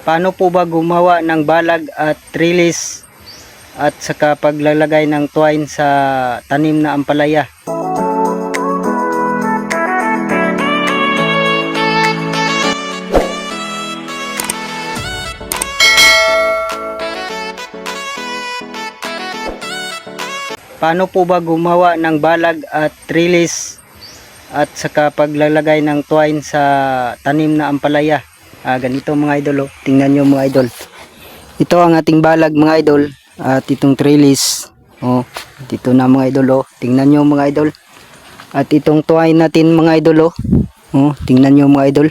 Paano po ba gumawa ng balag at trellis at saka paglalagay ng twine sa tanim na ampalaya? Paano po ba gumawa ng balag at trellis at saka paglalagay ng twine sa tanim na ampalaya? Ah, ganito mga idol, oh. tingnan nyo mga idol. Ito ang ating balag mga idol at itong trellis. Oh, dito na mga idol, oh. tingnan nyo mga idol. At itong twine natin mga idol, oh. Oh, tingnan nyo mga idol.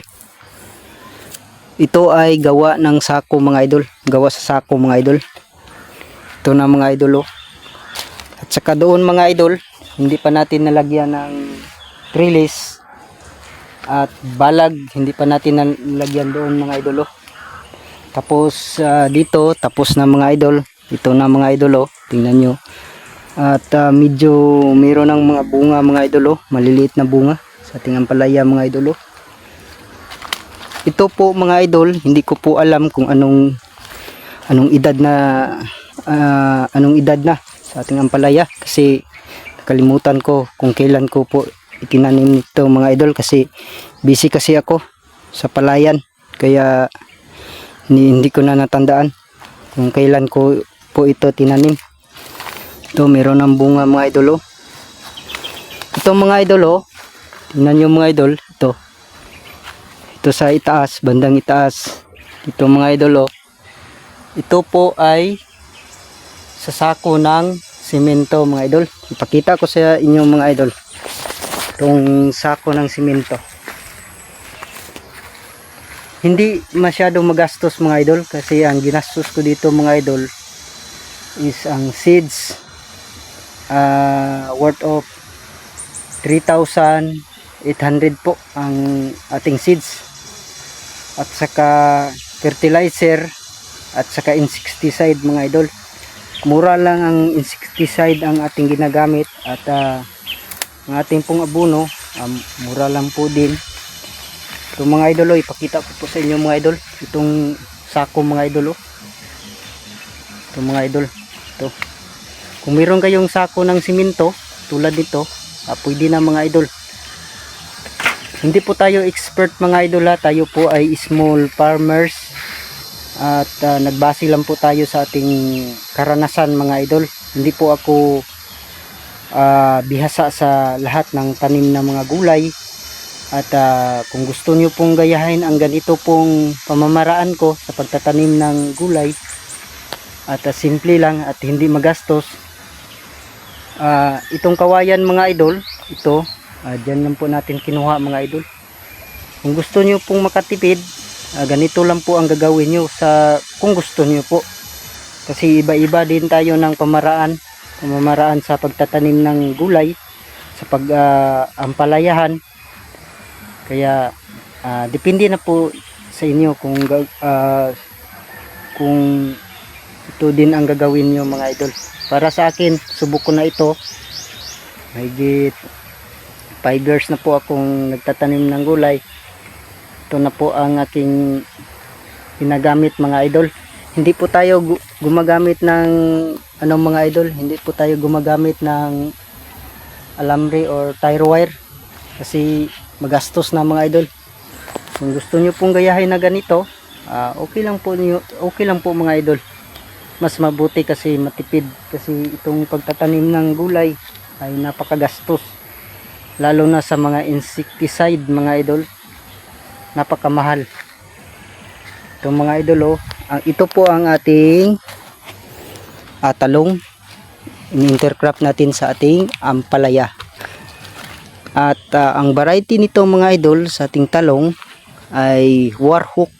Ito ay gawa ng sako mga idol, gawa sa sako mga idol. Ito na mga idol, oh. At saka doon mga idol, hindi pa natin nalagyan ng trellis at balag, hindi pa natin nalagyan doon mga idol. Oh. Tapos ah, dito, tapos na mga idol. Ito na mga idol, oh. tingnan nyo. At ah, medyo mayroon ng mga bunga mga idol, oh. maliliit na bunga sa ating ampalaya mga idol. Oh. Ito po mga idol, hindi ko po alam kung anong anong edad na ah, anong edad na sa ating ampalaya kasi nakalimutan ko kung kailan ko po itinanim ito mga idol kasi busy kasi ako sa palayan kaya hindi ko na natandaan kung kailan ko po ito tinanim ito meron ng bunga mga idol oh. ito mga idol oh. tingnan nyo mga idol ito ito sa itaas bandang itaas ito mga idol oh. ito po ay sa sako ng simento mga idol. Ipakita ko sa inyo mga idol. Itong sako ng simento. Hindi masyadong magastos mga idol kasi ang ginastos ko dito mga idol is ang seeds uh, worth of 3,800 po ang ating seeds at saka fertilizer at saka insecticide mga idol mura lang ang insecticide ang ating ginagamit at ah, ang ating pong abono um, mura lang po din. Ito mga idol oh, ipakita ko po sa inyo mga idol. Itong sako mga idol oh. ito mga idol ito. Kung meron kayong sako ng simento tulad nito ah, pwede na mga idol. Hindi po tayo expert mga idol ha. Tayo po ay small farmers. At ah, nagbase lang po tayo sa ating karanasan mga idol. Hindi po ako ah, bihasa sa lahat ng tanim na mga gulay. At ah, kung gusto nyo pong gayahin ang ganito pong pamamaraan ko sa pagtatanim ng gulay at ah, simple lang at hindi magastos Ah, itong kawayan mga idol ito ah, dyan lang po natin kinuha mga idol. Kung gusto nyo pong makatipid Ah, ganito lang po ang gagawin nyo sa kung gusto nyo po. Kasi iba-iba din tayo ng pamaraan pamamaraan sa pagtatanim ng gulay sa pag ah, kaya ah, depende na po sa inyo kung ah, kung ito din ang gagawin nyo mga idol. Para sa akin subok ko na ito. Mahigit 5 years na po akong nagtatanim ng gulay. Ito na po ang aking ginagamit mga idol. Hindi po tayo gumagamit ng anong mga idol hindi po tayo gumagamit ng alambre or tire wire kasi magastos na mga idol. Kung gusto nyo pong gayahin na ganito ah, okay lang po nyo, okay lang po mga idol. Mas mabuti kasi matipid kasi itong pagtatanim ng gulay ay napakagastos lalo na sa mga insecticide mga idol. Napakamahal. Itong mga idol oh, ang, ito po ang ating ah, talong. In-intercrop natin sa ating ampalaya. At ah, ang variety nito mga idol sa ating talong ay Warhook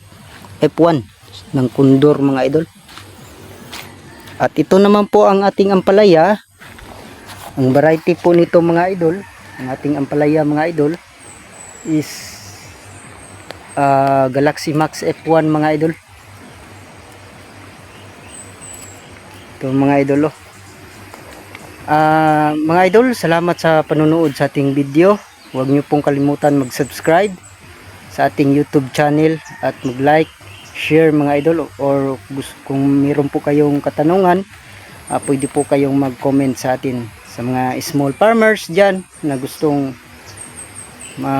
F1 ng kundor mga idol. At ito naman po ang ating ampalaya. Ang variety po nito mga idol ang ating ampalaya mga idol is ah, Galaxy Max F1 mga idol ito mga idol oh. Ah, mga idol salamat sa panonood sa ating video huwag niyo pong kalimutan mag subscribe sa ating youtube channel at mag like share mga idol or kung meron po kayong katanungan ah, pwede po kayong mag-comment sa atin sa mga small farmers dyan na gustong ma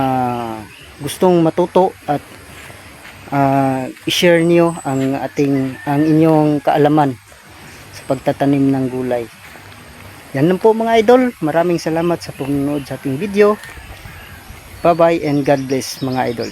gustong matuto at ah, i-share niyo ang ating ang inyong kaalaman sa pagtatanim ng gulay. Yan lang po mga idol. Maraming salamat sa panonood sa ating video. Bye bye and God bless mga idol.